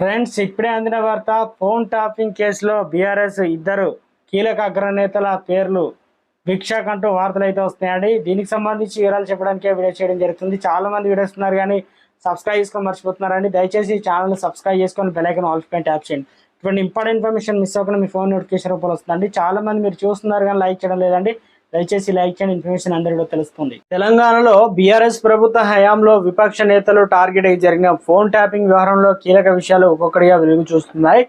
Friends ఇప్పుడే అందిన వార్త ఫోన్ టాపింగ్ కేసులో బీఆర్ఎస్ ఇద్దరు కీలక అగ్రనేతల పేర్లు భిక్షకంటూ వార్తలు అయితే వస్తున్నాయండి. దీనికి సంబంధించి వివరాలు చెప్పడానికే వీడియో చేయడం జరుగుతుంది. చాలా మంది వీడియోస్ ఉన్నారు కానీ సబ్స్క్రైబ్ చేసుకొని మర్చిపోతున్నారండి. దయచేసి ఛానల్ సబ్స్క్రైబ్ చేసుకొని బెలైకన్ ఆల్ పైన ట్యాప్ చేయండి. ఇటువంటి ఇంపార్టెంట్ ఇన్ఫర్మేషన్ మిస్ అవ్వకుండా మీ ఫోన్ నోటిఫికేషన్ రూపంలో వస్తుందండి. చాలా మంది మీరు చూస్తున్నారు కానీ లైక్ చేయడం లేదండి. దయచేసి లైక్ చేయండి ఇన్ఫర్మేషన్ అందరిలో తెలుస్తుంది. తెలంగాణలో బీఆర్ఎస్ ప్రభుత్వ హయాంలో విపక్ష నేతలు టార్గెట్ అయి జరిగిన ఫోన్ ట్యాపింగ్ వ్యవహారంలో కీలక విషయాలు ఒక్కొక్కటిగా వెలుగు చూస్తున్నాయి.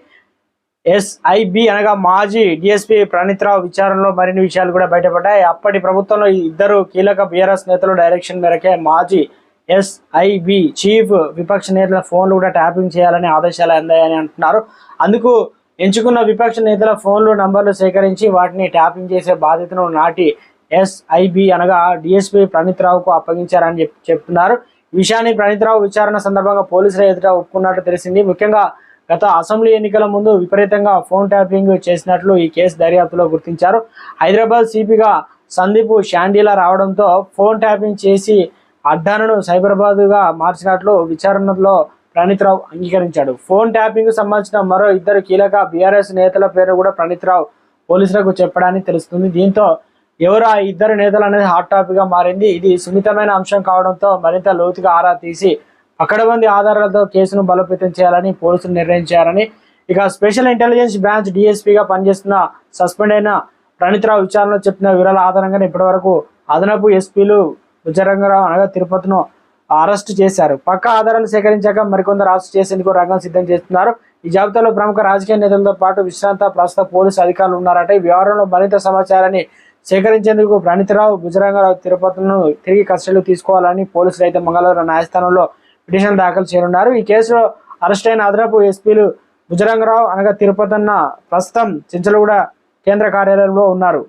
ఎస్ఐబి అనగా మాజీ డిఎస్పీ ప్రణీత్రావు విచారణలో మరిన్ని విషయాలు కూడా బయటపడ్డాయి. అప్పటి ప్రభుత్వంలో ఇద్దరు కీలక బీఆర్ఎస్ నేతలు డైరెక్షన్ మేరకే మాజీ ఎస్ఐబి చీఫ్ విపక్ష నేతల ఫోన్లు కూడా ట్యాపింగ్ చేయాలని ఆదేశాలు అందాయని అంటున్నారు. అందుకు ఎంచుకున్న విపక్ష నేతల ఫోన్లు నంబర్లు సేకరించి వాటిని ట్యాపింగ్ చేసే బాధ్యతను నాటి ఎస్ఐబి అనగా డిఎస్పీ ప్రణీత్రావుకు అప్పగించారని చెప్ చెప్తున్నారు. విషయాన్ని ప్రణీత్రావు విచారణ సందర్భంగా పోలీసుల ఎదుట ఒప్పుకున్నట్టు తెలిసింది. ముఖ్యంగా గత అసెంబ్లీ ఎన్నికల ముందు విపరీతంగా ఫోన్ ట్యాపింగ్ చేసినట్లు ఈ కేసు దర్యాప్తులో గుర్తించారు. హైదరాబాద్ సిపిగా సందీప్ షాండీలా రావడంతో ఫోన్ ట్యాపింగ్ చేసి అడ్డాను సైబరాబాద్గా మార్చినట్లు విచారణలో ప్రణీత్రావు అంగీకరించాడు. ఫోన్ ట్యాపింగ్ సంబంధించిన మరో ఇద్దరు కీలక బీఆర్ఎస్ నేతల పేరు కూడా ప్రణీత్రావు పోలీసులకు చెప్పడానికి తెలుస్తుంది. దీంతో ఎవరు ఆ ఇద్దరు నేతలు అనేది హాట్ టాపిక్గా మారింది? ఇది సున్నితమైన అంశం కావడంతో మరింత లోతుగా ఆరా తీసి అక్కడ మంది ఆధారాలతో కేసును బలోపేతం చేయాలని పోలీసులు నిర్ణయించారని ఇక స్పెషల్ ఇంటెలిజెన్స్ బ్రాంచ్ డిఎస్పీగా పనిచేస్తున్న సస్పెండ్ అయిన ప్రణీత్రావు విచారణలో చెప్పిన వివరాల ఆధారంగా ఇప్పటివరకు అదనపు ఎస్పీలు విజయరంగరావు అనగా తిరుపతిను అరెస్ట్ చేశారు. పక్క ఆధారాలు సేకరించాక మరికొందరు అరెస్ట్ చేసేందుకు రంగం సిద్ధం చేస్తున్నారు. ఈ జాబితాలో ప్రముఖ రాజకీయ నేతలతో పాటు విశ్రాంత ప్రస్తుత పోలీసు అధికారులు ఉన్నారట. ఈ వ్యవహారంలో మరింత సమాచారాన్ని సేకరించేందుకు ప్రణితరావు భుజరంగరావు తిరుపతిను తిరిగి కస్టడీలో తీసుకోవాలని పోలీసులు అయితే మంగళవారం న్యాయస్థానంలో పిటిషన్ దాఖలు చేయనున్నారు. ఈ కేసులో అరెస్ట్ అయిన అదనపు ఎస్పీలు భుజరంగరావు అనగా తిరుపతన్న ప్రస్తుతం చించలగూడ కేంద్ర కార్యాలయంలో ఉన్నారు.